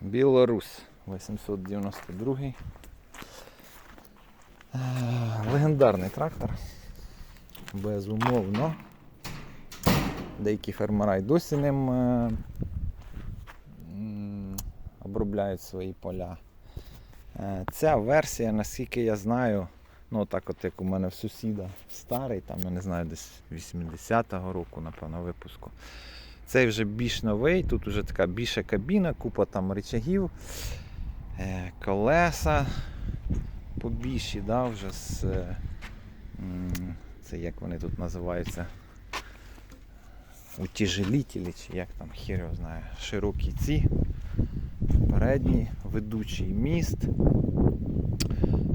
Білорус 892. Е, Легендарний трактор. Безумовно. Деякі фермера й досі ним е, обробляють свої поля. Е, Ця версія, наскільки я знаю, ну так от як у мене в сусіда старий, там я не знаю, десь 80-го року, напевно, випуску. Цей вже більш новий, тут вже така більша кабіна, купа там рычагів, е, колеса побільші, да, вже з. е, Це як вони тут називаються? Утяжелітелі, чи як там хір його знає. Широкі ці. Передній ведучий міст.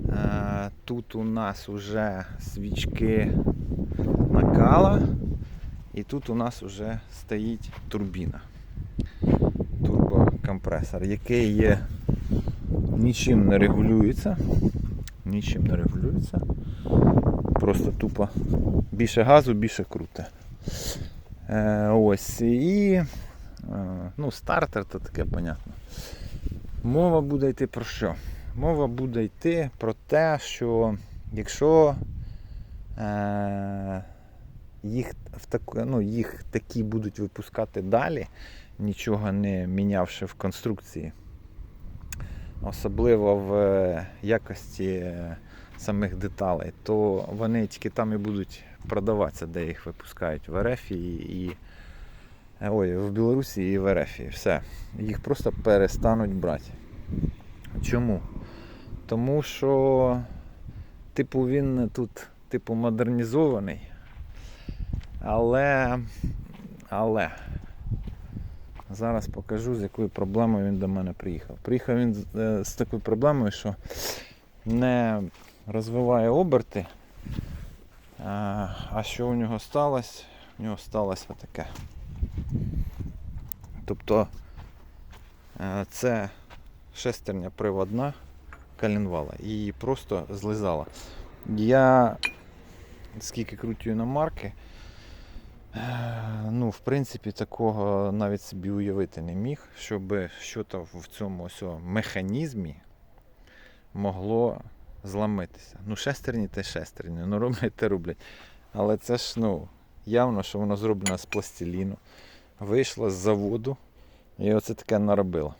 Е, Тут у нас вже свічки накала. І тут у нас вже стоїть турбіна. Турбокомпресор, який є нічим не регулюється. Нічим не регулюється. Просто тупо більше газу, більше круте. Е, ось. І е, ну, стартер то таке понятно. Мова буде йти про що? Мова буде йти про те, що якщо е, їх, в таку, ну, їх такі будуть випускати далі, нічого не мінявши в конструкції, особливо в е, якості е, самих деталей, то вони тільки там і будуть продаватися, де їх випускають в РФ і, і е, ой, в Білорусі і в РФ. Все. Їх просто перестануть брати. Чому? Тому що, типу, він тут, типу, модернізований. Але, але зараз покажу, з якою проблемою він до мене приїхав. Приїхав він з, е, такою проблемою, що не розвиває оберти. А, а що у нього сталося? У нього сталося таке. Тобто е, це шестерня приводна калінвала і просто злизала. Я скільки крутю на марки, е, ну, в принципі, такого навіть собі уявити не міг, щоб щось в цьому ось механізмі могло зламитися. Ну, шестерні те шестерні, ну роблять те роблять. Але це ж ну, явно, що воно зроблено з пластиліну. Вийшло з заводу і оце таке наробило.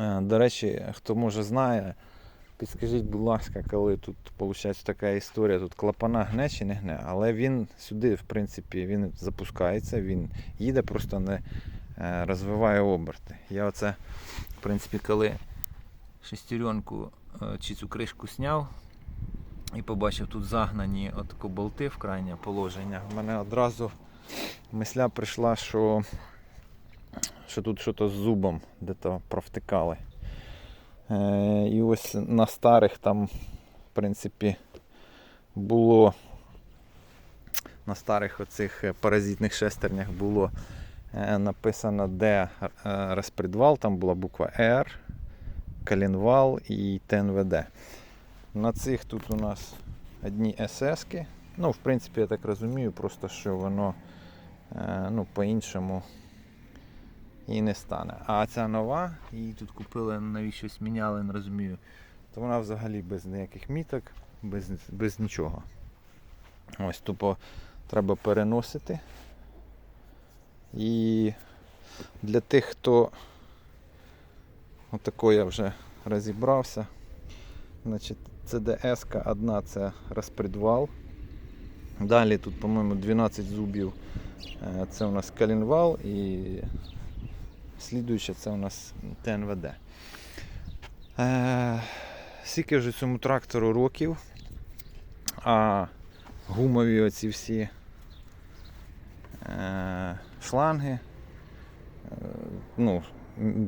Е, До речі, хто може знає, підскажіть, будь ласка, коли тут виходить така історія, тут клапана гне чи не гне, але він сюди, в принципі, він запускається, він їде, просто не е, розвиває оберти. Я оце, в принципі, коли шестеренку е, чи цю кришку зняв і побачив тут загнані от болти в крайнє положення, в мене одразу мисля прийшла, що, що тут щось з зубом де-то провтикали. Е, і ось на старих там, в принципі, було на старих оцих е, паразитних шестернях було е, написано, де розпредвал, там була буква R, коленвал і ТНВД. На цих тут у нас одні ССки. Ну, в принципі, я так розумію, просто що воно ну, по-іншому і не стане. А ця нова, її тут купили, навіщось міняли, не розумію. То вона взагалі без ніяких міток, без, без нічого. Ось тупо треба переносити. І для тих, хто отако я вже розібрався. Значить, CDS одна це розпредвал. Далі тут, по-моєму, 12 зубів. Е, Це у нас калінвал і слідуюче це у нас ТНВД. Е, Скільки вже цьому трактору років, а гумові оці всі е, шланги, е, ну,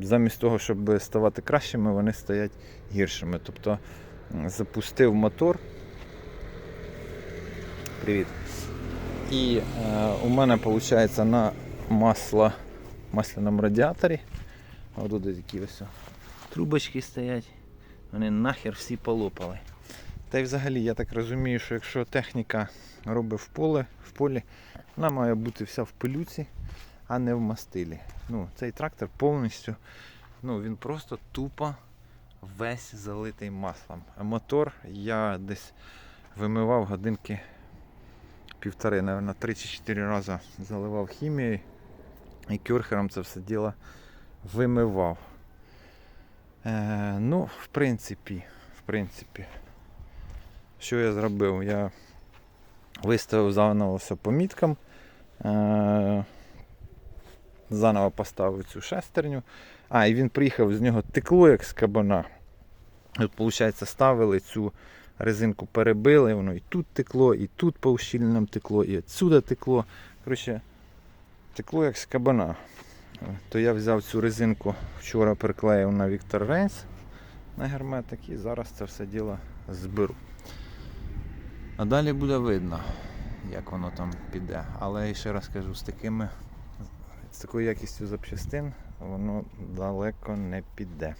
замість того, щоб ставати кращими, вони стоять гіршими. Тобто запустив мотор. Привіт. І е, у мене виходить на масло, масляному радіаторі. Ось тут такі ось трубочки стоять. Вони нахер всі полопали. Та й взагалі я так розумію, що якщо техніка робить в поле, в полі, вона має бути вся в пилюці, а не в мастилі. Ну, цей трактор повністю Ну, він просто тупо весь залитий маслом. А мотор я десь вимивав годинки півтори, мабуть, чи чотири рази заливав хімією і кюрхером це все діло вимивав. Е, ну, в принципі, в принципі, що я зробив? Я виставив заново все по. Е, заново поставив цю шестерню. А, і він приїхав, з нього текло як з кабана. Виходить, ставили цю резинку, перебили, воно і тут текло, і тут по ущільненням текло, і відсюди текло. Коротше, текло як з кабана. То я взяв цю резинку, вчора приклеїв на Віктор Рейнс на герметик і зараз це все діло зберу. А далі буде видно, як воно там піде. Але ще раз кажу, з такими з такою якістю запчастин воно далеко не піде.